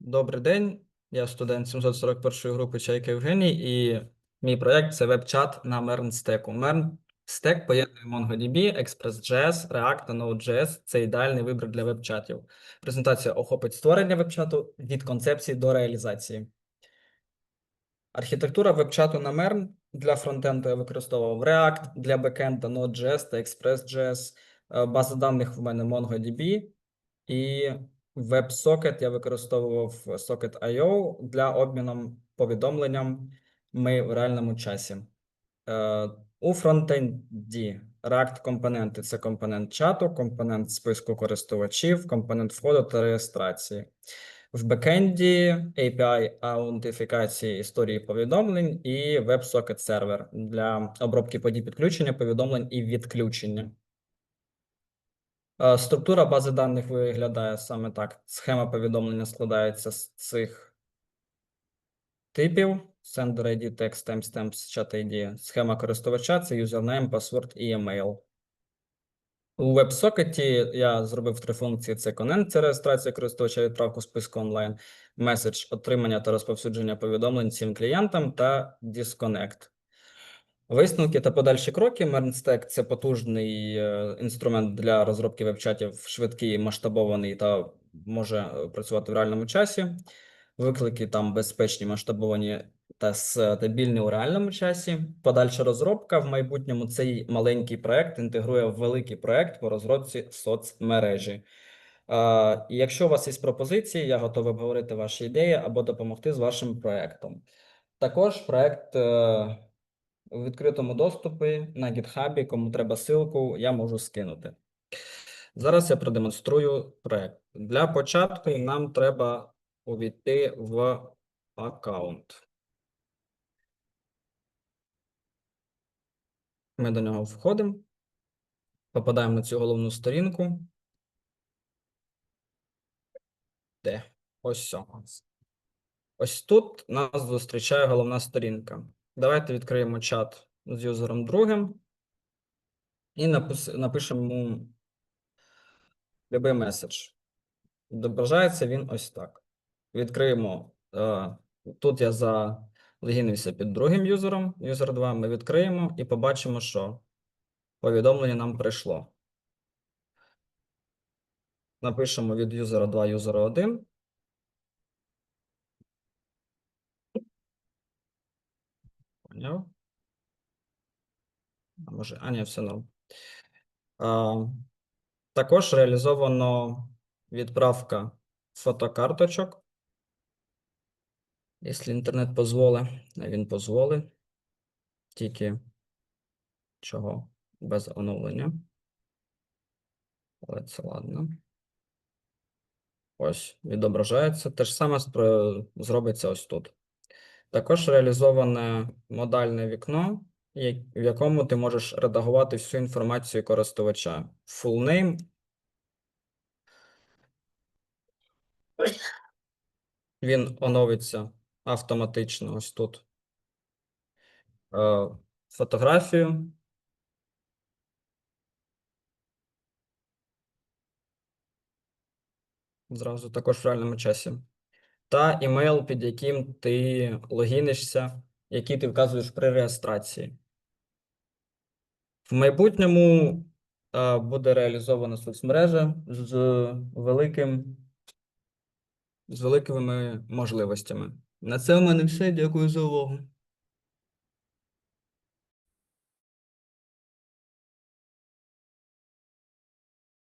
Добрий день. Я студент 741 групи Чайка Євгеній, і мій проєкт це веб-чат на MERN-стеку. MERN-стек поєднує MongoDB, Express.js, React та Node.js. Це ідеальний вибір для веб-чатів. Презентація охопить створення веб-чату від концепції до реалізації. Архітектура веб-чату на MERN для фронтенду я використовував React, для бекенда Node.js та Express.js. Е, База даних в мене MongoDB. І WebSocket я використовував Socket.io для обміну повідомленням ми в реальному часі. Е, У фронтенді React компоненти це компонент чату, компонент списку користувачів, компонент входу та реєстрації. В бекенді API аутентифікації історії повідомлень і WebSocket сервер для обробки подій підключення повідомлень і відключення. Е, Структура бази даних виглядає саме так. Схема повідомлення складається з цих типів: sender ID, text, timestamps, chat ID. Схема користувача це юзернейм, пасворд і email. У WebSocket я зробив три функції: це connect, це реєстрація користувача, відправку списку онлайн, меседж, отримання та розповсюдження повідомлень всім клієнтам та disconnect. Висновки та подальші кроки. MERNStack – це потужний е, інструмент для розробки веб-чатів, швидкий, масштабований та може е, працювати в реальному часі. Виклики там безпечні, масштабовані та стабільні у реальному часі. Подальша розробка в майбутньому цей маленький проект інтегрує в великий проект по розробці соцмережі. Е, І якщо у вас є пропозиції, я готовий обговорити ваші ідеї або допомогти з вашим проектом. Також проект у відкритому доступі на GitHub, кому треба ссылку, я можу скинути. Зараз я продемонструю проект. Для початку нам треба увійти в аккаунт. Ми до нього входимо, попадаємо на цю головну сторінку. Де? Ось. Ось тут нас зустрічає головна сторінка. Давайте відкриємо чат з юзером другим і напишемо любий меседж. Відображається він ось так. Відкриємо. е, Тут я залогінився під другим юзером, юзер 2. Ми відкриємо і побачимо, що повідомлення нам прийшло. Напишемо від юзера 2 юзера 1. Поняв? А може, а ні, все норм. А, також реалізовано відправка фотокарточок. Якщо інтернет дозволить, він дозволить. Тільки чого без оновлення. Але це ладно. Ось, відображається. Те ж саме зробиться ось тут. Також реалізоване модальне вікно, в якому ти можеш редагувати всю інформацію користувача. Full name. Він оновиться автоматично ось тут. Е, Фотографію. Зразу також в реальному часі. Та імейл, під яким ти логінишся, який ти вказуєш при реєстрації. В майбутньому е, буде реалізована соцмережа з великим, з великими можливостями. На це у мене все. Дякую за увагу.